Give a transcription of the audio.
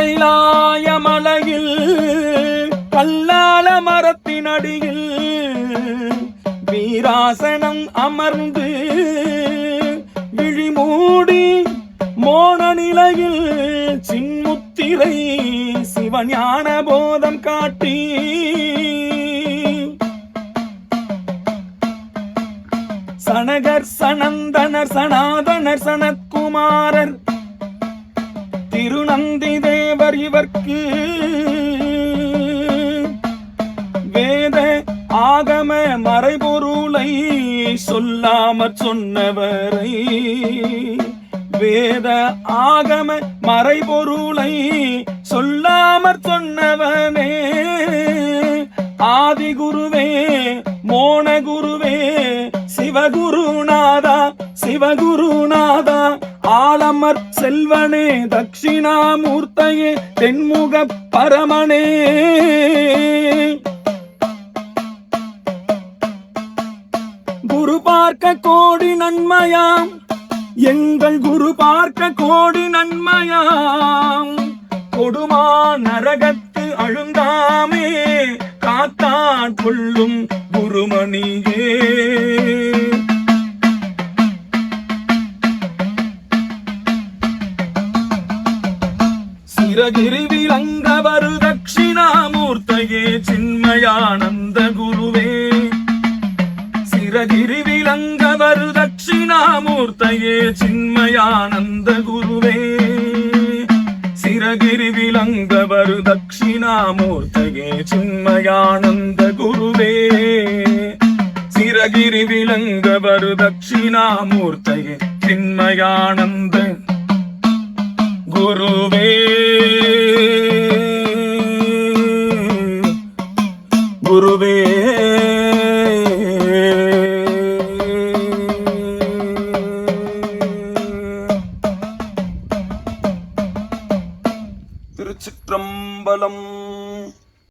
கைலாய மலையில் கல்லால மரத்தினடியில் வீராசனம் அமர்ந்து விழிமூடி மோன நிலையில் சின்முத்திரை சிவஞான போதம் காட்டி. சனகர் சனந்தனர் சனாதனர் சனத்குமாரர் திருநந்தி இவர்க்கு வேத ஆகம மறைபொருளை சொல்லாமற் சொன்னவரை வேத ஆகம மறைபொருளை சொல்லாமற் சொன்னவனே மோண குருவே சிவகுருநாதா சிவகுருநாதா ஆலமர் செல்வனே தட்சிணாமூர்த்தையே தென்முக பரமனே. குரு பார்க்க கோடி நன்மையாம். எங்கள் குரு பார்க்க கோடி நன்மையாம். கொடுமா நரகத்து அழுந்தாமே காத்தான் கொள்ளும் குருமணியே. சிறகிரி தட்சிணாமூர்த்தையே சின்மயானந்த குருவே. சிறகிரி தட்சிணாமூர்த்தையே சின்மயானந்த குருவே. சிறகிரி தட்சிணாமூர்த்தையே சின்மயானந்த குருவே. சிறகிரி விளங்கவரு தட்சிணாமூர்த்தையே சின்மயானந்த குருவே. திருச்சிற்றம்பலம்